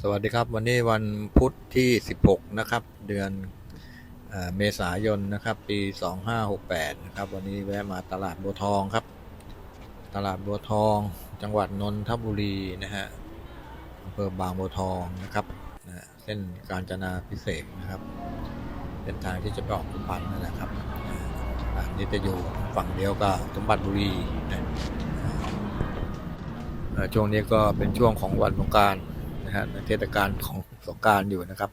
สวัสดีครับ วันนี้วันพุธที่ 16 นะครับ เดือนอเมษายนนะครับ ปี 2568 นะครับ วันนี้แวะมาตลาดบัวทองครับ ตลาดบัวทอง จังหวัดนนทบุรีนะฮะอำเภอบางบัวทองนะครับนะเส้นกาญจนาพิเศษนะครับเป็นทางที่จะไปออกสุพรรณนั่นแหละครับนะฮะร้านนี้จะอยู่ฝั่งเดียวกับสมบัติบุรีนะช่วงนี้ก็เป็นช่วงของวันสงการ นะฮะในเทศกาลของสงการอยู่นะครับ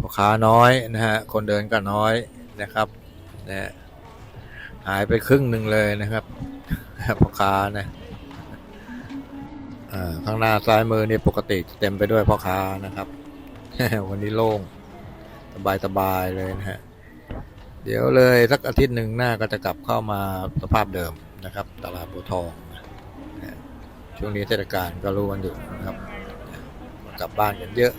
พ่อค้าน้อยนะฮะคนเดินก็น้อยนะครับนะฮะหายไปครึ่งหนึ่งเลยนะครับพ่อค้านะข้างหน้าซ้ายมือนี่ปกติจะเต็มไปด้วยพ่อค้านะครับ วันนี้โล่งสบายๆเลยนะฮะเดี๋ยวเลยสักอาทิตย์หนึ่งหน้าก็จะกลับเข้ามาสภาพเดิมนะครับ ตลาดบัวทองช่วงนี้เทศกาลก็รู้กันอยู่นะครับ กลับบ้านกันเยอะ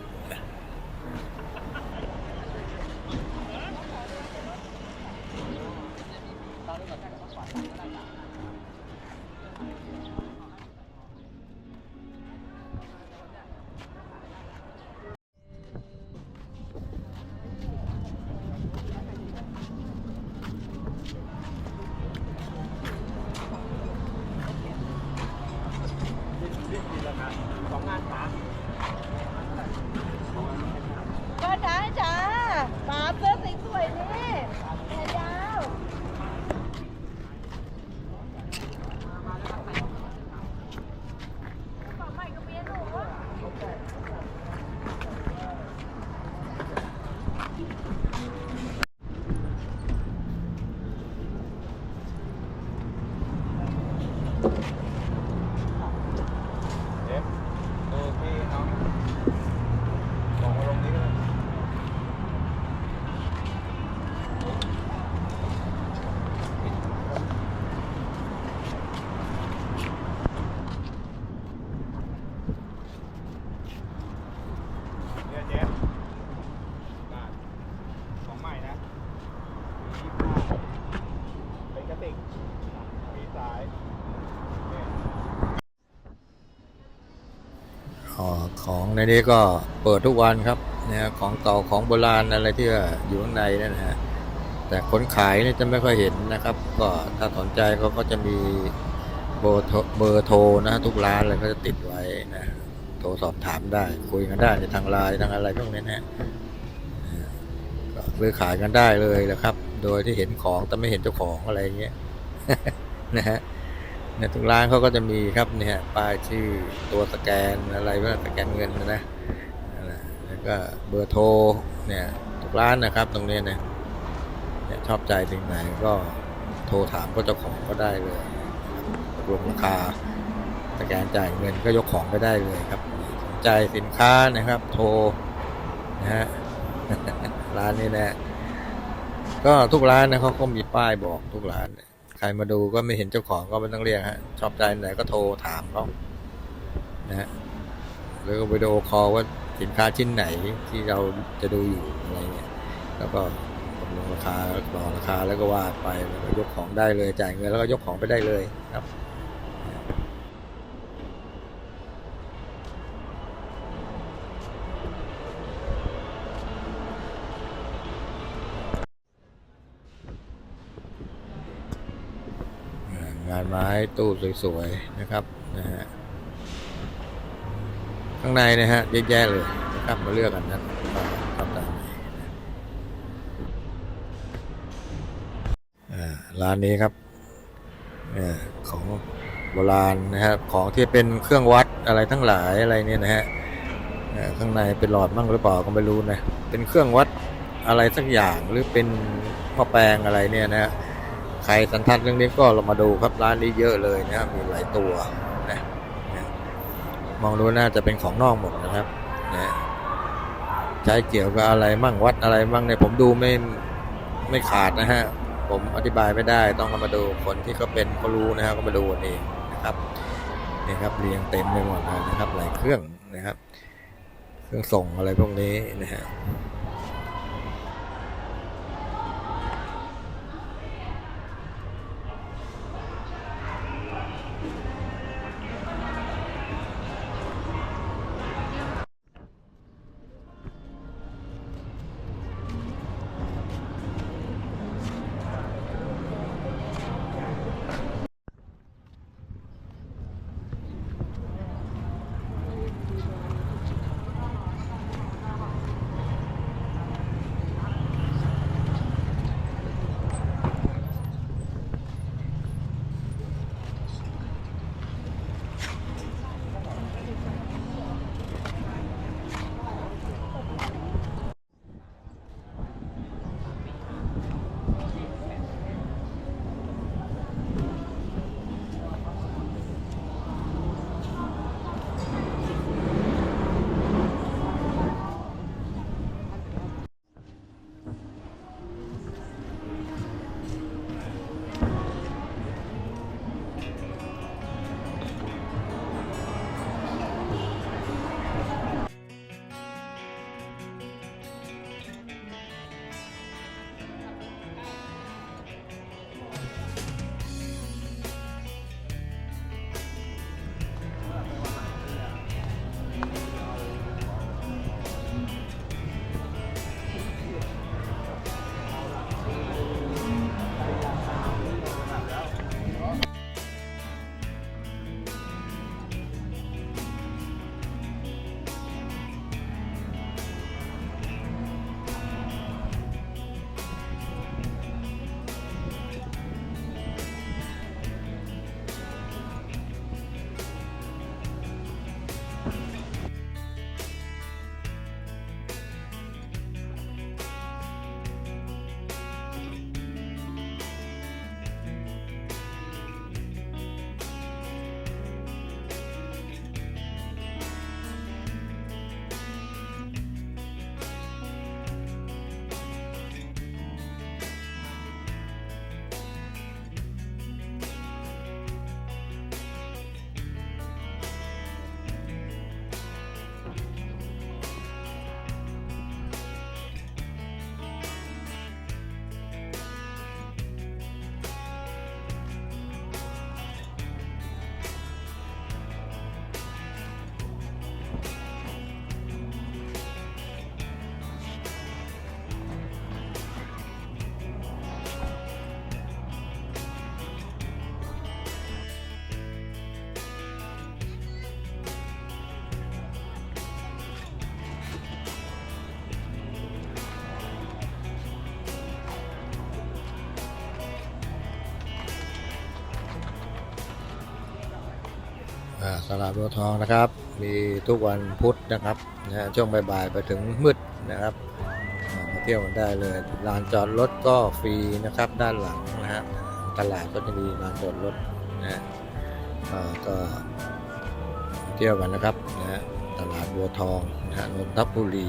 ปาเสื้อสีสวยนี่แขนยาวฝากใหม่กับเมียหนูอะ เอฟดูพี่น้องลงมาลงนี้ก็ได้เนี่ยเจฟได้ของใหม่นะยี่สิบห้าเป็นกระติกมีสายเนี่ย อ๋อ ของในนี้ก็เปิดทุกวันครับเนี่ยของเก่าของโบราณอะไรที่อยู่ข้างในนั่นนะฮะแต่คนขายนี่จะไม่ค่อยเห็นนะครับ ก็ถ้าสนใจเขาก็จะมีเบอร์โทรเบอร์โทรนะฮะทุกร้านเลยก็จะติดไว้นะโทรสอบถามได้ คุยกันได้ในทางไลน์ทางอะไรพวกนี้นะฮะก็ซื้อขายกันได้เลยนะครับ โดยที่เห็นของแต่ไม่เห็นเจ้าของอะไรอย่างเงี้ยนะฮะ เนี่ยทุกร้านเขาก็จะมีครับเนี่ยป้ายชื่อตัวสแกนอะไรว่าสแกนเงินนะนะแล้วก็เบอร์โทรเนี่ยทุกร้านนะครับตรงนี้เนี่ยเนี่ยชอบใจสิ่งไหนก็โทรถามก็เจ้าของก็ได้เลยรวมราคาสแกนจ่ายเงินก็ยกของไปได้เลยครับสนใจสินค้านะครับ โทรนะฮะร้านนี้นะก็ทุกร้านนะเขาก็มีป้ายบอกทุกร้าน ใครมาดูก็ไม่เห็นเจ้าของก็ไม่ต้องเรียกฮะ ชอบใจไหนก็โทรถามเขานะฮะหรือก็วิดีโอคอลว่าสินค้าชิ้นไหนที่เราจะดูอยู่อะไรเงี้ย แล้วก็ตกลงราคาต่อราคาแล้วก็ว่าไปแล้วก็ยกของได้เลยจ่ายเงินแล้วก็ยกของไปได้เลยครับ งานไม้ตู้สวยๆนะครับนะฮะข้างในนะฮะเยอะแยะเลยนะครับมาเลือกกันนะว่าชอบตามไหนอ่าร้านนี้ครับของโบราณนะครับของที่เป็นเครื่องวัดอะไรทั้งหลายอะไรเนี่ยนะฮะข้างในเป็นหลอดมั่งหรือเปล่าก็ไม่รู้นะเป็นเครื่องวัดอะไรสักอย่างหรือเป็นหม้อแปลงอะไรเนี่ยนะฮะ ใครสันทัดเรื่องนี้ก็ลองมาดูครับร้านนี้เยอะเลยนะครับมีหลายตัวนะนะมองดูน่าจะเป็นของนอกหมดนะครับนะใช้เกี่ยวกับอะไรมั่งวัดอะไรมั่งเนี่ยผมดูไม่ไม่ขาดนะฮะผมอธิบายไม่ได้ต้องเอามาดูคนที่เขาเป็นเขารู้นะครับก็มาดูเองนะครับนี่ครับเรียงเต็มไปหมดเลยนะครับหลายเครื่องนะครับ เครื่องส่งอะไรพวกนี้นะฮะ ตลาดบัวทองนะครับ มีทุกวันพุธนะครับนะช่วงบ่ายๆไปถึงมืดนะครับมาเที่ยวกันได้เลยลานจอดรถก็ฟรีนะครับด้านหลังนะฮะตลาดก็จะมีลานจอดรถนะฮะก็เที่ยวกันนะครับนะฮะตลาดบัวทองนะฮะนนทบุรี